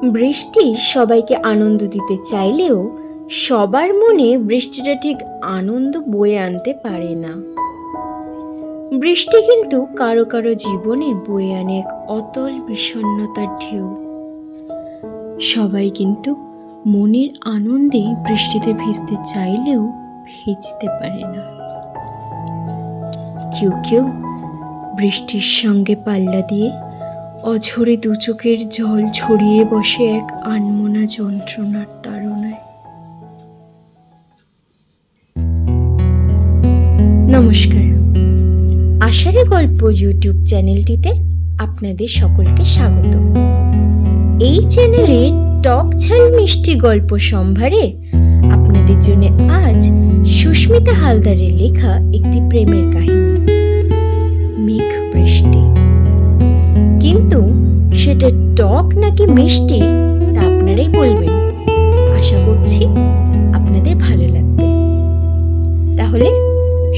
বৃষ্টি সবাইকে আনন্দ দিতে চাইলেও সবার মনে বৃষ্টিটা ঠিক আনন্দ বয়ে আনতে পারে না। বৃষ্টি কিন্তু কারও কারও জীবনে বয়ে আনে এক অতল বিষণ্ণতার ঢেউ। সবাই কিন্তু মনের আনন্দে বৃষ্টিতে ভিজতে চাইলেও ভিজতে পারে না। কেউ কেউ বৃষ্টির সঙ্গে পাল্লা দিয়ে অঝরে দু চোখের জল ছড়িয়ে বসে এক আনমোনা যন্ত্রণার তাড়নায়। নমস্কার। আষাঢ়ে গল্প ইউটিউব চ্যানেলটিতে আপনাদের সকলকে স্বাগত। এই চ্যানেলে টক ঝাল মিষ্টি গল্প সম্ভারে আপনাদের জন্য আজ সুস্মিতা হালদারের লেখা একটি প্রেমের কাহিনী। মেঘ বৃষ্টি। সেটা টক নাকি মিষ্টি? তা আপনারাই বলবেন। আশা করছি আপনাদের ভালো লাগবে। তাহলে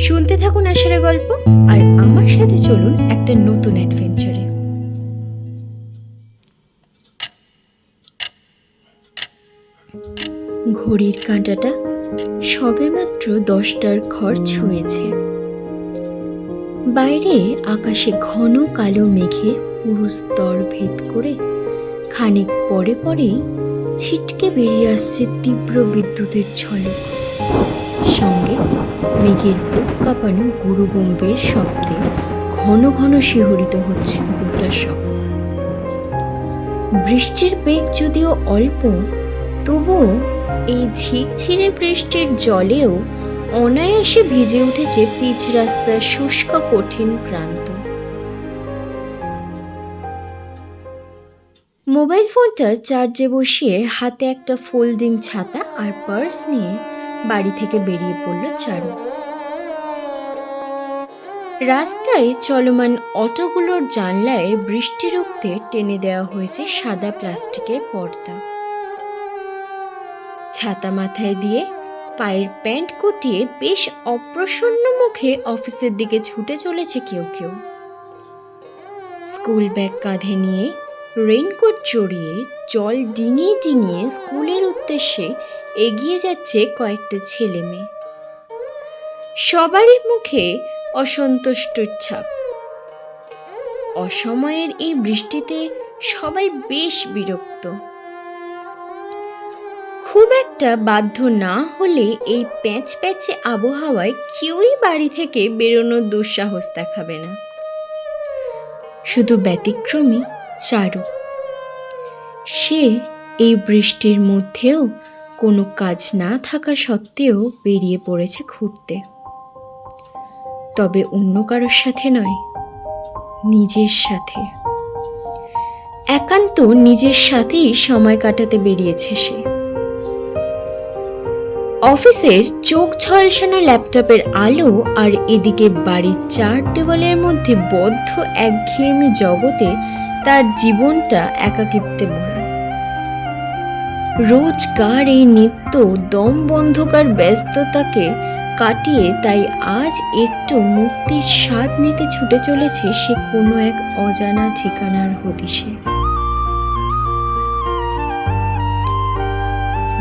শুনতে থাকুন আশার গল্প, আর আমার সাথে চলুন একটা নতুন অ্যাডভেঞ্চারে ঘড়ির কাঁটাটা সবেমাত্র দশটার ঘর ছুঁয়েছে। বাইরে আকাশে ঘন কালো মেঘের পুরো স্তর ভেদ করে খানিক পরে পরেই ছিটকে বেরিয়ে আসছে তীব্র বিদ্যুতের ঝলক। সঙ্গে মেঘের বুক কাঁপানো গুরুগম্ভীর শব্দে ঘন ঘন শিহরিত হচ্ছে গোটা সব। বৃষ্টির বেগ যদিও অল্প, তবুও এই ঝিরঝিরে বৃষ্টির জলেও অনায়াসে ভিজে উঠেছে পিচ রাস্তার শুষ্ক কঠিন প্রান্ত। মোবাইল ফোনটা চার্জে বসিয়ে হাতে একটা ফোল্ডিং ছাতা আর পার্স নিয়ে বাড়ি থেকে বেরিয়ে পড়ল চারু। রাস্তায় চলমান অটোগুলোর জানলায় বৃষ্টি রুখতে টেনে দেওয়া হয়েছে সাদা প্লাস্টিকের পর্দা। ছাতা মাথায় দিয়ে পায়ের প্যান্ট কুটিয়ে বেশ অপ্রসন্ন মুখে অফিসের দিকে ছুটে চলেছে কেউ কেউ। স্কুল ব্যাগ কাঁধে নিয়ে রেইনকোট জড়িয়ে জল ডিঙিয়ে ডিঙিয়ে স্কুলের উদ্দেশ্যে এগিয়ে যাচ্ছে কয়েকটা ছেলে মেয়ে। সবারই মুখে অসন্তুষ্টর ছাপ। অসময়ের এই বৃষ্টিতে সবাই বেশ বিরক্ত। খুব একটা বাধ্য না হলে এই প্যাঁচ প্যাঁচে আবহাওয়ায় কেউই বাড়ি থেকে বেরোনোর দুঃসাহস দেখাবে না। শুধু ব্যতিক্রমী চারু। সে এই বৃষ্টির মধ্যেও কোনো কাজ না থাকা সত্ত্বেও বেরিয়ে পড়েছে ঘুরতে। তবে অন্য কারোর সাথে নয়, নিজের সাথে। একান্ত নিজের সাথেই সময় কাটাতে বেরিয়েছে সে। অফিসের চোখ ঝলসানো ল্যাপটপের আলো আর এদিকে বাড়ির চার দেওয়ালের মধ্যে বদ্ধ একঘেয়েমি জগতে তার জীবনটা একাকিত্বে ভরা। রোজকার এই নিত্য দম বন্ধকার ব্যস্ততাকে কাটিয়ে তাই আজ একটু মুক্তির স্বাদ নিতে ছুটে চলেছে সে কোনো এক অজানা ঠিকানার হদিশে।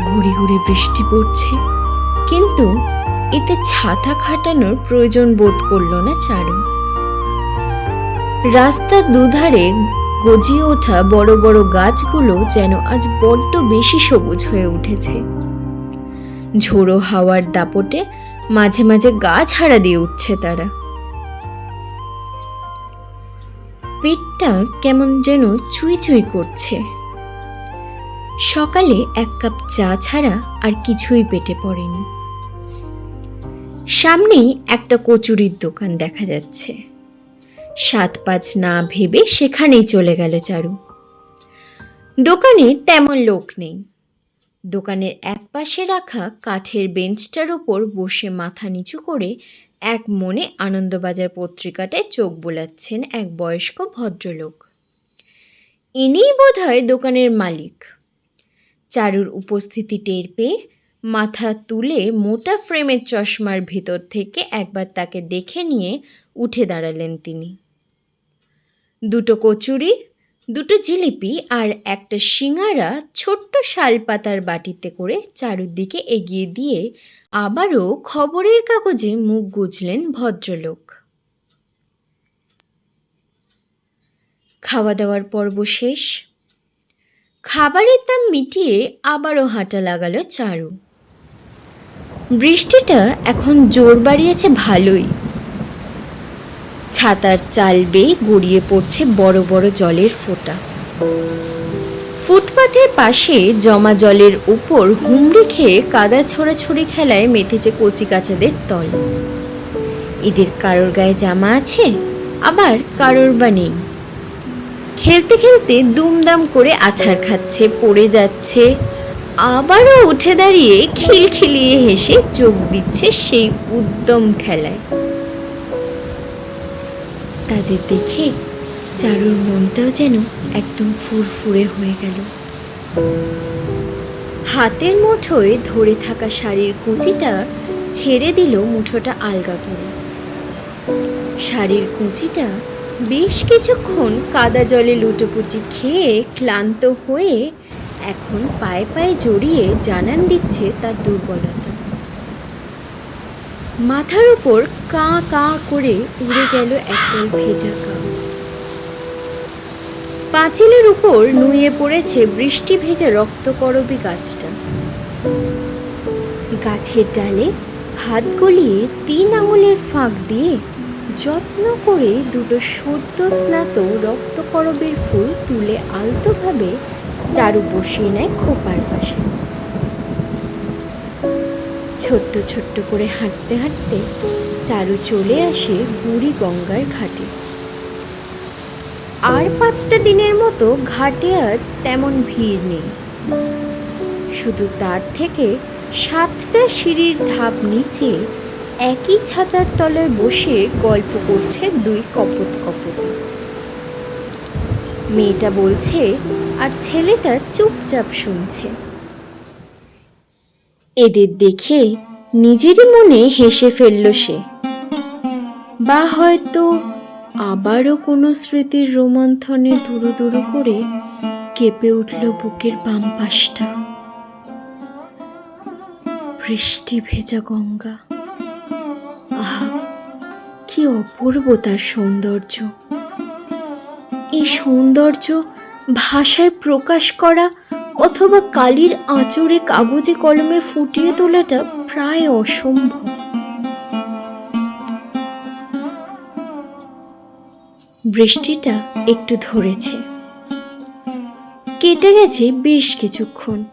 ঘুরে ঘুরে বৃষ্টি পড়ছে, কিন্তু এতে ছাতা খাটানোর প্রয়োজন বোধ করল না চারু। রাস্তার দুধারে গজিয়ে ওঠা বড় বড় গাছগুলো যেন আজ বড্ড বেশি সবুজ হয়ে উঠেছে। ঝোড়ো হাওয়ার দাপটে মাঝে মাঝে গাছ হারা দিয়ে উঠছে তারা। পেটটা কেমন যেন চুই চুই করছে। সকালে এক কাপ চা ছাড়া আর কিছুই পেটে পড়েনি। সামনেই একটা কচুরির দোকান দেখা যাচ্ছে। সাত পাঁচ না ভেবে সেখানেই চলে গেল চারু। দোকানে তেমন লোক নেই। দোকানের এক পাশে রাখা কাঠের বেঞ্চটার ওপর বসে মাথা নিচু করে এক মনে আনন্দবাজার পত্রিকাটায় চোখ বোলাচ্ছেন এক বয়স্ক ভদ্রলোক। ইনিই বোধহয় দোকানের মালিক। চারুর উপস্থিতি টের পেয়ে মাথা তুলে মোটা ফ্রেমের চশমার ভেতর থেকে একবার তাকে দেখে নিয়ে উঠে দাঁড়ালেন তিনি। দুটো কচুরি, দুটো জিলিপি আর একটা সিঙারা ছোট্ট শালপাতার বাটিতে করে চারুদিকে এগিয়ে দিয়ে আবারও খবরের কাগজে মুখ গুজলেন ভদ্রলোক। খাওয়া দাওয়ার পর্ব শেষ। খাবারের দাম মিটিয়ে আবারও হাঁটা লাগালো চারু। বৃষ্টিটা এখন জোর বাড়িয়েছে ভালোই। ছাতার চাল বেয়ে গড়িয়ে পড়ছে বড় বড় জলের ফোঁটা। ফুটপাথের পাশে জমা জলের উপর হুমড়ি খেয়ে কাদা ছোড়াছুড়ি খেলায় মেতেছে কচি কাচাদের দল এদের কারোর গায়ে জামা আছে, আবার কারোর বা নেই। খেলতে খেলতে দুমদাম করে আছাড় খাচ্ছে, পড়ে যাচ্ছে, আবারও উঠে দাঁড়িয়ে খিলখিলিয়ে হেসে যোগ দিচ্ছে সেই উদ্যম খেলায়। তাদের দেখে চারুর মনটাও যেন একদম ফুরফুরে হয়ে গেল। হাতের মুঠোয় ধরে থাকা শাড়ির কুচিটা ছেড়ে দিল মুঠোটা আলগা করে। শাড়ির কুচিটা বেশ কিছুক্ষণ কাদা জলে লুটোপুটি খেয়ে ক্লান্ত হয়ে এখন পায়ে পায়ে জড়িয়ে জানান দিচ্ছে তার দুর্বলতা। মাথার উপর কা কা করে উড়ে গেল একদল ভেজা কা পাঁচিলের উপর নুয়ে পড়েছে বৃষ্টি ভেজা রক্তকরবী গাছটা। গাছের ডালে হাত গলিয়ে তিন আঙুলের ফাঁক দিয়ে যত্ন করে দুটো সদ্য স্নাত রক্তকরবীর ফুল তুলে আলতোভাবে চারু বসিয়ে নেয় খোপার পাশে। ছোট্ট ছোট্ট করে হাঁটতে হাঁটতে চারু চলে আসে বুড়ি গঙ্গার ঘাটে। আর পাঁচটা দিনের মতো ঘাটে আজ তেমন ভিড় নেই। শুধু তার থেকে সাতটা সিঁড়ির ধাপ নিচে একই ছাতার তলায় বসে গল্প করছে দুই কপত কপত। মেয়েটা বলছে, আর ছেলেটা চুপচাপ শুনছে। এদের দেখে নিজেরই মনে হেসে ফেলল সে। বা হয়তো আবারও কোনো স্মৃতির রোমন্থনে দুরু দুরু করে কেঁপে উঠল বুকের বাম পাশটা। বৃষ্টি ভেজা গঙ্গা। আহা, কি অপূর্ব তার সৌন্দর্য। এই সৌন্দর্য ভাষায় প্রকাশ করা অথবা কালির আঁচড়ে কাগজে কলমে ফুটিয়ে তোলাটা প্রায় অসম্ভব। বৃষ্টিটা একটু ধরেছে। কেটে গেছে বেশ কিছুক্ষণ।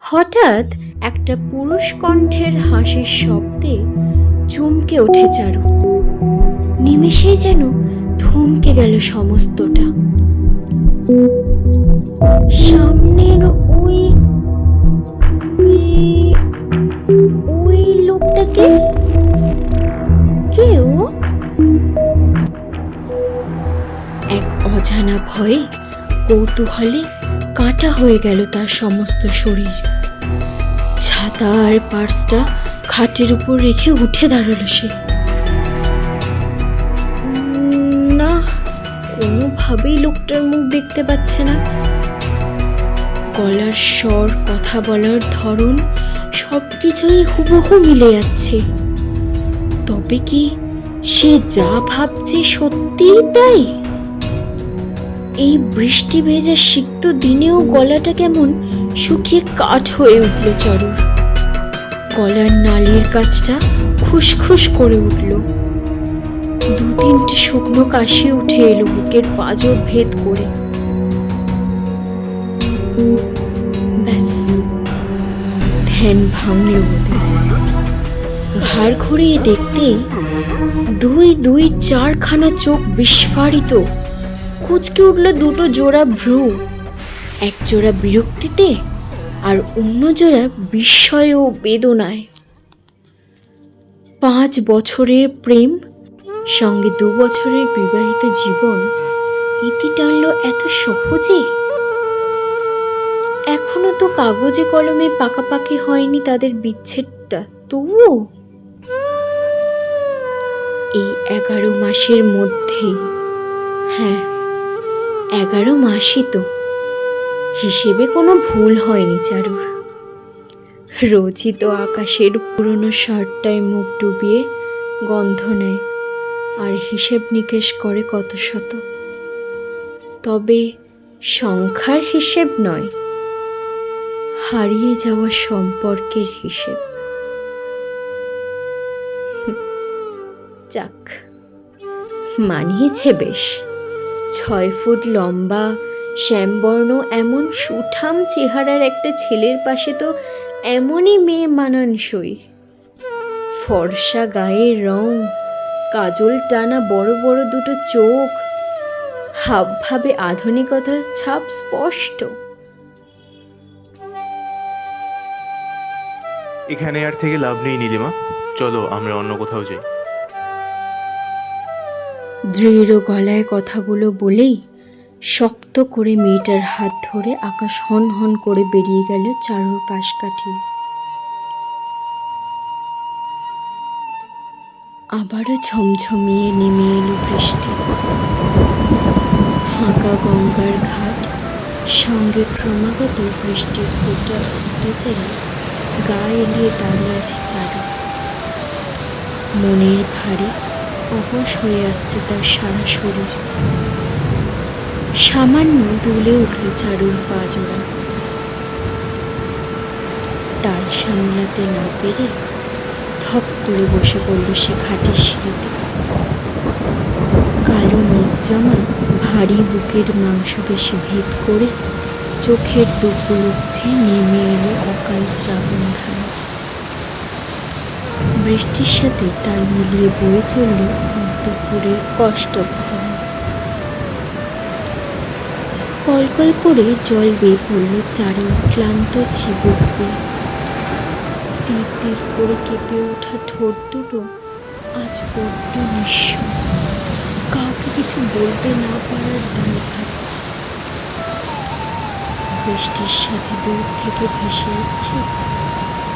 হঠাৎ একটা পুরুষ কণ্ঠের হাসির শব্দে চমকে ওঠে চারু। নিমেষেই যেন থমকে গেল সমস্তটা। সামনের ওই, ওই- লোকটাকে? কেউ এক অজানা ভয়ে কৌতূহলে কাটা হয়ে গেল তার সমস্ত শরীর। ছাতা আর পার্সটা খাটের উপর রেখে উঠে দাঁড়াল সে। কোনোভাবেই লোকটার মুখ দেখতে পাচ্ছে না। গলার স্বর, কথা বলার ধরন সব কিছুই হুবহু মিলে যাচ্ছে। তবে কি সে যা ভাবছে সত্যিই তাই? এই বৃষ্টি ভেজা সিক্ত দিনেও গলাটা কেমন শুকিয়ে কাঠ হয়ে উঠল চরুর। গলার নালির কাছটা খুসখুস করে উঠল। দু তিনটে শুকনো কাশি উঠে এলো বুকের পাঁজর ভেদ করে। ব্যাস, ধ্যান ভাঙল ওদের। ঘাড় ঘুরিয়ে দেখতেই দুই দুই চারখানা চোখ বিস্ফারিত। কুচকে উঠল দুটো জোড়া ভ্রু। এক জোড়া বিরক্তিতে আর অন্য জোড়া বিস্ময় ও বেদনায়। পাঁচ বছরের প্রেম সঙ্গে দু বছরের বিবাহিত জীবন ইতি টানল এত সহজে? এখনও তো কাগজে কলমে পাকাপাকি হয়নি তাদের বিচ্ছেদটা, তবুও? এই এগারো মাসের মধ্যেই হ্যাঁ এগারো মাসই তো। হিসেবে কোনো ভুল হয়নি চারুর। রোজই তো আকাশের পুরনো শার্টটায় মুখ ডুবিয়ে গন্ধ নেয়। আর হিসেব নিকেশ করে কত শত। তবে সংখ্যার হিসেব নয়, হারিয়ে যাওয়া সম্পর্কের হিসেব। যাক, মানিয়েছে বেশ। ছয় ফুট লম্বা, শ্যামবর্ণ, এমন সুঠাম চেহারার একটা ছেলের পাশে তো এমনই মেয়ে মানানসই। ফর্সা গায়ের রং কাজল টানা বড় বড় দুটো চোখ। হাবভাবে আধুনিকতার ছাপ স্পষ্ট। এখানে আর থেকে লাভ নেই নীলিমা। চলো আমরা অন্য কোথাও যাই। দৃঢ় গলায় কথাগুলো বলেই শক্ত করে মেয়েটার হাত ধরে আকাশ হন হন করে বেরিয়ে গেল চারুর পাশ কাটিয়ে আবারও ঝমঝমিয়ে নেমে এলো বৃষ্টি। ফাঁকা গঙ্গার ঘাট, সঙ্গে ক্রমাগত বৃষ্টির ফোঁটা বেচারি গা এলিয়ে দাঁড়িয়ে আছে চারু। মনের ভারে অবশ হয়ে আসছে তার সারা শরীর। সামান্য দুলে উঠল চারুর পাজোড়া টাল সামলাতে না পেরে ধপ করে বসে পড়ল সে খাটের সিঁড়িতে কালো মেঘ জমা, ভারী বুকের মাংসপেশি ভেদ করে চোখের দুপুর উঠছে নেমে এলো অকাল শ্রাবণ ধারা। বৃষ্টির সাথে তাল মিলিয়ে বয়ে চলল দুপুরের কষ্ট কলকল করে জল বেয়ে পড়ল চারুর ক্লান্ত চিবুক তীর করে কেঁপে ওঠা ঠোঁট দুটো আজ বড্ড নিঃস্ব। কাউকে কিছু বলতে না পারার দুর্ভাগ্য বৃষ্টির সাথে দূর থেকে ভেসে আসছে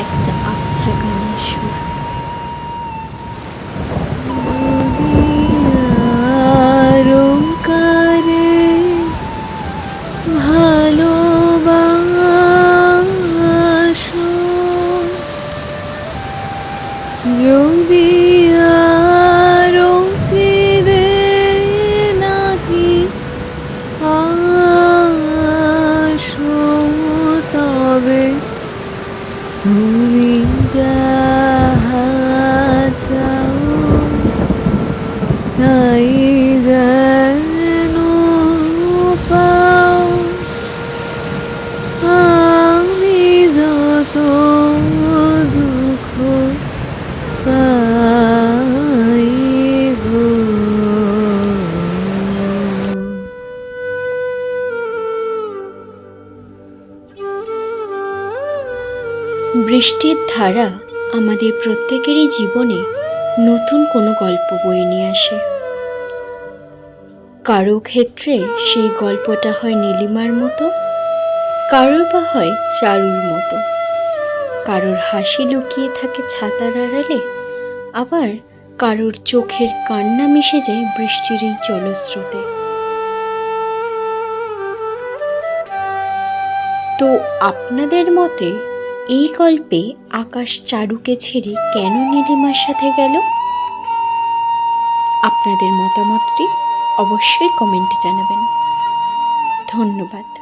একটা আচ্ছা গানের সুর। বৃষ্টির ধারা আমাদের প্রত্যেকেরই জীবনে নতুন কোনো গল্প বয়ে নিয়ে আসে। কারও ক্ষেত্রে সেই গল্পটা হয় নীলিমার মতো, কারোর বা হয় চারুর মতো। কারোর হাসি লুকিয়ে থাকে ছাতার আড়ালে, আবার কারোর চোখের কান্না মিশে যায় বৃষ্টির এই জলস্রোতে। তো আপনাদের মতে এই গল্পে আকাশ চারুকে ছেড়ে কেন নীলিমার সাথে গেল? আপনাদের মতামতটি অবশ্যই কমেন্টে জানাবেন। ধন্যবাদ।